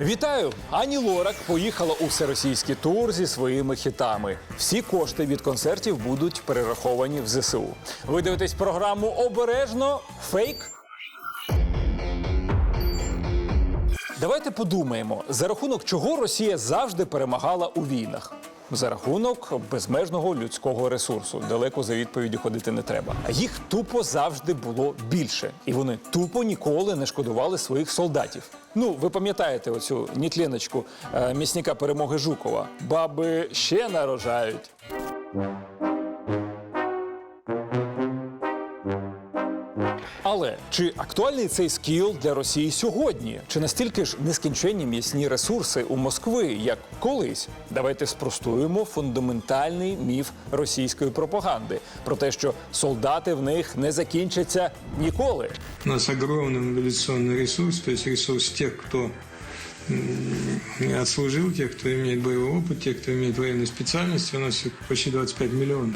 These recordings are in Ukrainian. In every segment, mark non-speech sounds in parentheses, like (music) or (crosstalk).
Вітаю! Ані Лорак поїхала у всеросійський тур зі своїми хітами. Всі кошти від концертів будуть перераховані в ЗСУ. Ви дивитесь програму обережно фейк. Давайте подумаємо, за рахунок чого Росія завжди перемагала у війнах. За рахунок безмежного людського ресурсу. Далеко за відповіді ходити не треба. Їх тупо завжди було більше, і вони тупо ніколи не шкодували своїх солдатів. Ну, ви пам'ятаєте оцю нітленочку е, місника перемоги Жукова. Баби ще нарожають. чи актуальний цей скіл для Росії сьогодні? Чи настільки ж нескінченні м'ясні ресурси у Москви, як колись? Давайте спростуємо фундаментальний міф російської пропаганди про те, що солдати в них не закінчаться ніколи. У нас огромный мобилизационный ресурс, то есть ресурс тех, кто м, отслужил, тех, кто имеет боевой опыт, тех, кто имеет военную специальность. У нас их почти 25 миллионов.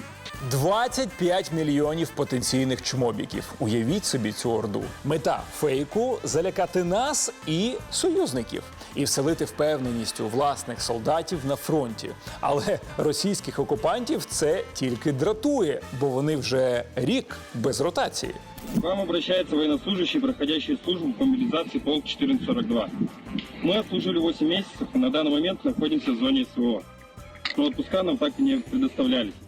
25 мільйонів потенційних чмобіків. Уявіть собі цю орду. Мета фейку залякати нас і союзників. І вселити впевненість у власних солдатів на фронті. Але російських окупантів це тільки дратує, бо вони вже рік без ротації. К вам обращается военнослужащий, проходящий службу по мобилизации полк 1442. Мы отслужили 8 месяцев и на данный момент находимся в зоне СВО. Отпуска нам так и не предоставлялись.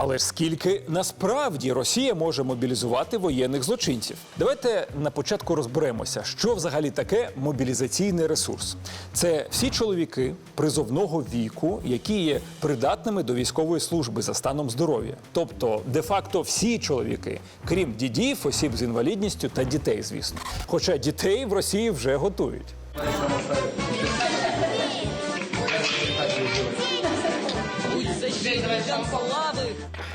Але ж скільки насправді Росія може мобілізувати воєнних злочинців? Давайте на початку розберемося, що взагалі таке мобілізаційний ресурс. Це всі чоловіки призовного віку, які є придатними до військової служби за станом здоров'я. Тобто, де-факто всі чоловіки, крім дідів, осіб з інвалідністю та дітей, звісно. Хоча дітей в Росії вже готують.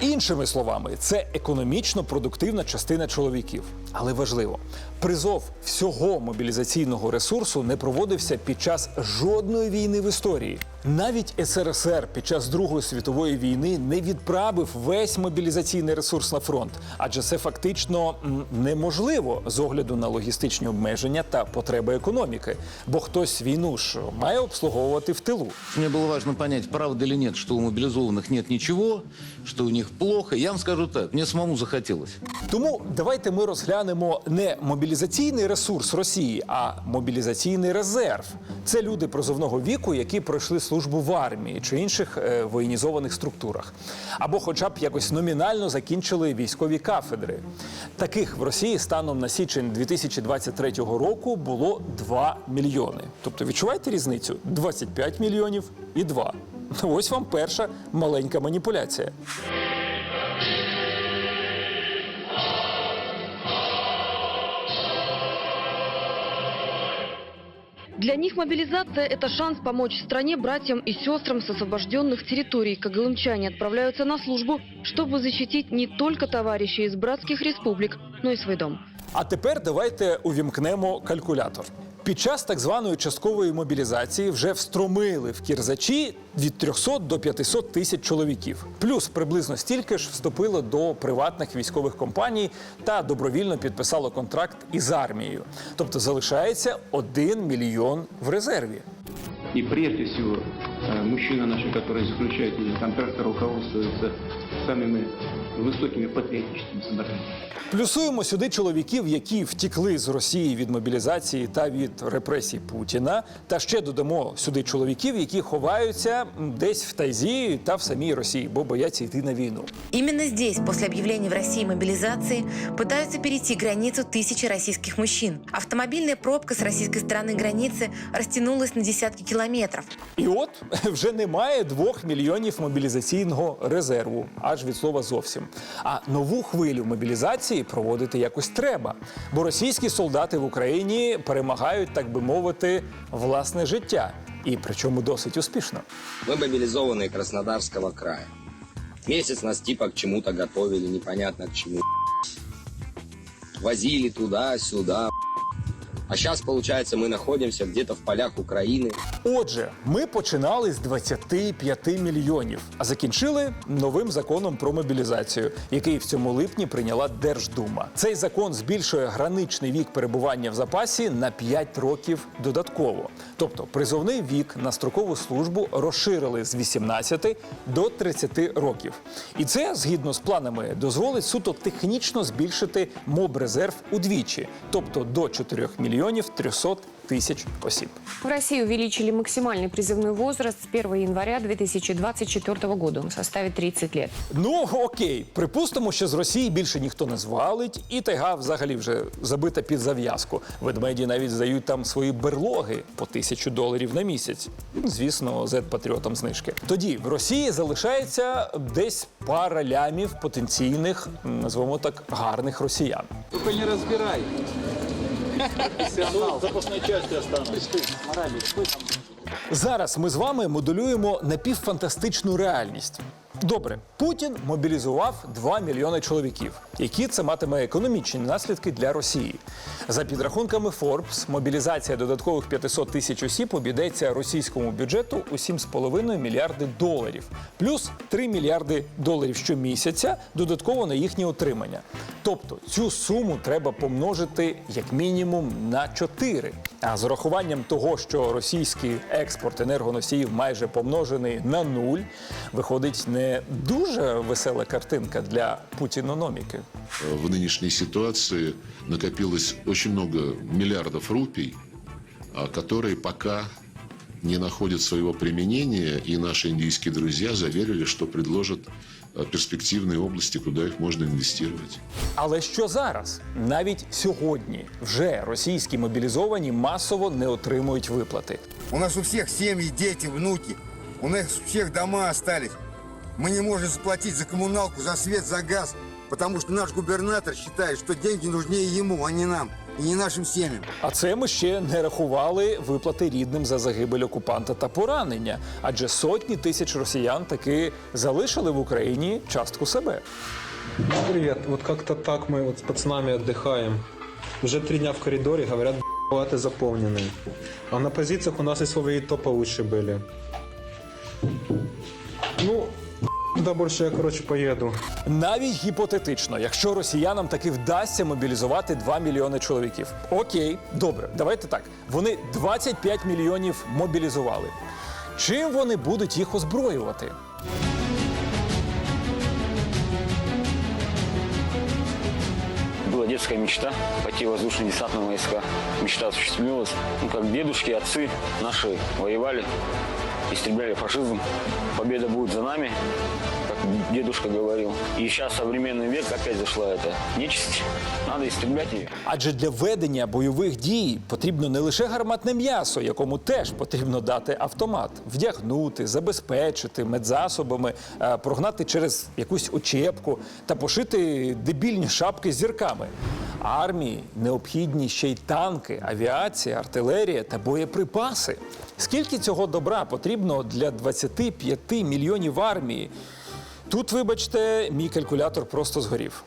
Іншими словами, це економічно продуктивна частина чоловіків. Але важливо, призов всього мобілізаційного ресурсу не проводився під час жодної війни в історії. Навіть СРСР під час Другої світової війни не відправив весь мобілізаційний ресурс на фронт, адже це фактично неможливо з огляду на логістичні обмеження та потреби економіки. Бо хтось війну ж має обслуговувати в тилу. Мне было важно понять, правда или нет, что у мобилизованных нет ничего, что у них плохо. Я вам скажу так, мне самому захотелось. Тому давайте ми розглянемо не мобілізаційний ресурс Росії, а мобілізаційний резерв. Це люди призовного віку, які пройшли службу в армії чи інших е, воєнізованих структурах, або, хоча б якось номінально закінчили військові кафедри. Таких в Росії станом на січень 2023 року було 2 мільйони. Тобто відчуваєте різницю? 25 мільйонів і 2. Ось вам перша маленька маніпуляція. Для них мобилизация – это шанс помочь стране, братьям и сестрам с освобожденных территорий. Когалымчане отправляются на службу, чтобы защитить не только товарищей из братских республик, но и свой дом. А тепер давайте увімкнемо калькулятор. Під час так званої часткової мобілізації вже встромили в кірзачі від 300 до 500 тисяч чоловіків. Плюс приблизно стільки ж вступило до приватних військових компаній та добровільно підписало контракт із армією. Тобто залишається 1 мільйон в резерві. И прежде всего, э, мужчины наши, которые заключают эти контракты, руководствуются самыми высокими патриотическими соображениями. Плюсуємо сюди чоловіків, які втікли з Росії від мобілізації та від репресій Путіна. Та ще додамо сюди чоловіків, які ховаються м, десь в Тайзі та в самій Росії, бо бояться йти на війну. Именно здесь, после объявления в России мобилизации, пытаются перейти границу тысячи российских мужчин. Автомобильная пробка с российской стороны границы растянулась на десятки километров. І от (laughs) вже немає двох мільйонів мобілізаційного резерву, аж від слова зовсім. А нову хвилю мобілізації проводити якось треба. Бо російські солдати в Україні перемагають, так би мовити, власне життя. І причому досить успішно. Мы мобилизованные Краснодарского края. Месяц нас типа к чему-то готовили, непонятно к чему. Возили туда-сюда. А сейчас, получается, мы находимся где-то в полях Украины. Отже, ми починали з 25 мільйонів, а закінчили новим законом про мобілізацію, який в цьому липні прийняла Держдума. Цей закон збільшує граничний вік перебування в запасі на 5 років додатково. Тобто призовний вік на строкову службу розширили з 18 до 30 років. І це, згідно з планами, дозволить суто технічно збільшити мобрезерв удвічі, тобто до 4 мільйонів 300 тисяч осіб. В России увеличили максимальный призывной возраст с 1 января 2024 года. Он составит 30 лет. Ну окей, припустимо, що з Росії більше ніхто не звалить, і тайга взагалі вже забита під зав'язку. Ведмеді навіть здають там свої берлоги по тисячу доларів на місяць. Звісно, зет-патріотам знижки. Тоді в Росії залишається десь пара лямів потенційних, назвемо так, гарних росіян. Только не разбирай. Профессионал. Запасной части останусь. Зараз ми з вами моделюємо напівфантастичну реальність. Добре, Путін мобілізував 2 мільйони чоловіків. Які це матиме економічні наслідки для Росії? За підрахунками Forbes, мобілізація додаткових 500 тисяч осіб обійдеться російському бюджету у 7,5 мільярди доларів, плюс 3 мільярди доларів щомісяця додатково на їхнє утримання. Тобто цю суму треба помножити як мінімум на 4. А з урахуванням того, що російський експорт енергоносіїв майже помножений на нуль, виходить не дуже весела картинка для путінономіки. В нынешней ситуации накопилось очень много миллиардов рупий, а, которые пока не находят своего применения, и наши индийские друзья заверили, что предложат а, перспективные области, куда их можно инвестировать. Але що зараз? Навіть сьогодні вже російські мобілізовані масово не отримують виплати. У нас у всех семьи, дети, внуки. У нас у всех дома остались. Мы не можем заплатить за коммуналку, за свет, за газ, потому что наш губернатор считает, что деньги нужнее ему, а не нам, и не нашим семьям. А це ми ще не рахували виплати рідним за загибель окупанта та поранення, адже сотні тисяч росіян таки залишили в Україні частку себе. Привет. Вот как-то так мы вот с пацанами отдыхаем. Уже три дня в коридоре, говорят, палаты заполнены. А на позициях у нас и свои то получше были. Ну, куда больше я, короче, поеду. Навіть гіпотетично, якщо росіянам таки вдасться мобілізувати 2 мільйони чоловіків. Окей, добре, давайте так. Вони 25 мільйонів мобілізували. Чим вони будуть їх озброювати? Была детская мечта пойти в воздушно-десантные войска. Мечта осуществилась. Ну, как дедушки, отцы наши воевали, истребляли фашизм. Победа будет за нами, дедушка говорил. И сейчас современный век опять зашла эта нечисть. Надо истреблять ее. Адже для ведення бойових дій потрібно не лише гарматне м'ясо, якому теж потрібно дати автомат, вдягнути, забезпечити медзасобами, е, прогнати через якусь очепку та пошити дебільні шапки з зірками. Армії необхідні ще й танки, авіація, артилерія та боєприпаси. Скільки цього добра потрібно для 25 мільйонів армії? Тут, вибачте, мій калькулятор просто згорів.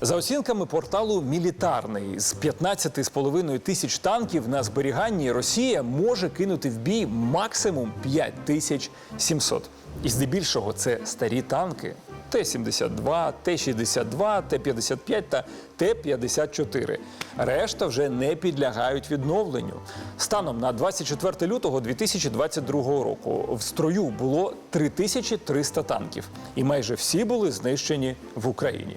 За оцінками порталу Мілітарний з 15,5 тисяч танків на зберіганні Росія може кинути в бій максимум 5700. І здебільшого це старі танки. Т-72, Т-62, Т-55 та Т-54. Решта вже не підлягають відновленню. Станом на 24 лютого 2022 року в строю було 3300 танків, і майже всі були знищені в Україні.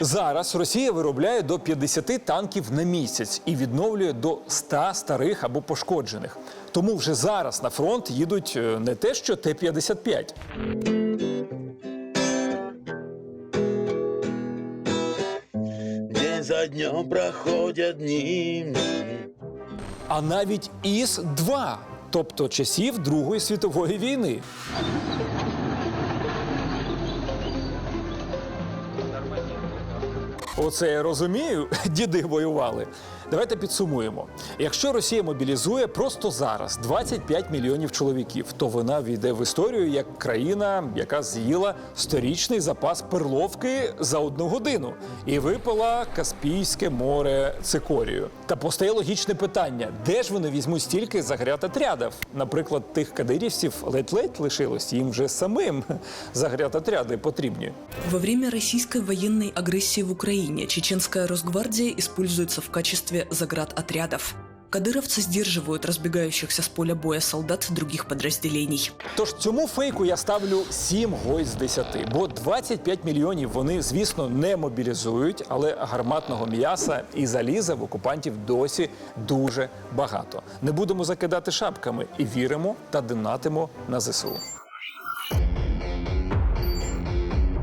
Зараз Росія виробляє до 50 танків на місяць і відновлює до 100 старих або пошкоджених. Тому вже зараз на фронт їдуть е, не те, що Т-55. День за днем проходят дни. а навіть ІС-2, тобто часів Другої світової війни. Оце я розумію, (laughs) діди воювали. Давайте підсумуємо. Якщо Росія мобілізує просто зараз 25 мільйонів чоловіків, то вона війде в історію як країна, яка з'їла сторічний запас перловки за одну годину і випила Каспійське море цикорію. Та постає логічне питання: де ж вони візьмуть стільки загрятотрядів? Наприклад, тих кадирівців ледь-ледь лишилось, їм вже самим загрятотряди потрібні. Во время российской военной агрессии в Украине чеченская Росгвардия используется в качестве заградотрядов. Кадыровцы сдерживают разбегающихся с поля боя солдат других подразделений. Тож цьому фейку я ставлю 7 гой з 10, бо 25 мільйонів вони, звісно, не мобілізують, але гарматного м'яса і заліза в окупантів досі дуже багато. Не будемо закидати шапками і віримо та донатимо на ЗСУ.